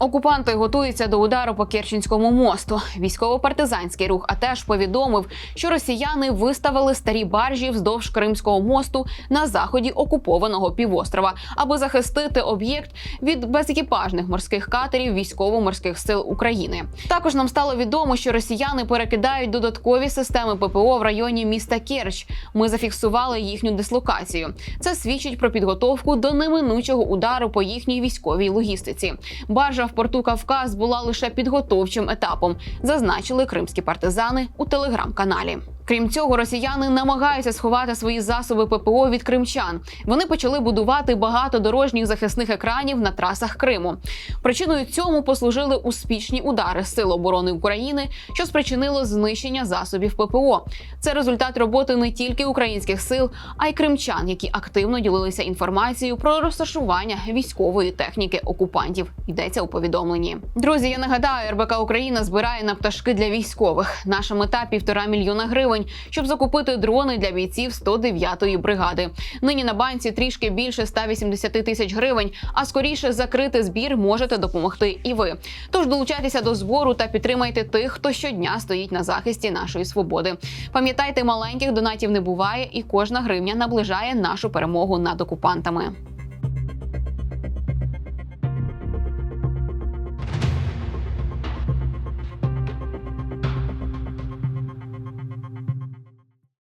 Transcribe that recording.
Окупанти готуються до удару по Керченському мосту. Військово-партизанський рух а теж повідомив, що росіяни виставили старі баржі вздовж Кримського мосту на заході окупованого півострова, аби захистити об'єкт від безекіпажних морських катерів військово-морських сил України. Також нам стало відомо, що росіяни перекидають додаткові системи ППО в районі міста Керч. Ми зафіксували їхню дислокацію. Це свідчить про підготовку до неминучого удару по їхній військовій логістиці. Баржа в порту Кавказ була лише підготовчим етапом, зазначили кримські партизани у телеграм-каналі. Крім цього, росіяни намагаються сховати свої засоби ППО від кримчан. Вони почали будувати багато дорожніх захисних екранів на трасах Криму. Причиною цьому послужили успішні удари Сил оборони України, що спричинило знищення засобів ППО. Це результат роботи не тільки українських сил, а й кримчан, які активно ділилися інформацією про розташування військової техніки окупантів. Йдеться у повідомленні. Друзі, я нагадаю, РБК Україна збирає на пташки для військових. Наша мета півтора мільйона гривень, щоб закупити дрони для бійців 109-ї бригади. Нині на банці трішки більше 180 тисяч гривень. А скоріше закрити збір можете допомогти і ви. Тож долучайтеся до збору та підтримайте тих, хто щодня стоїть на захисті нашої свободи. Пам'ятайте, маленьких донатів не буває, і кожна гривня наближає нашу перемогу над окупантами.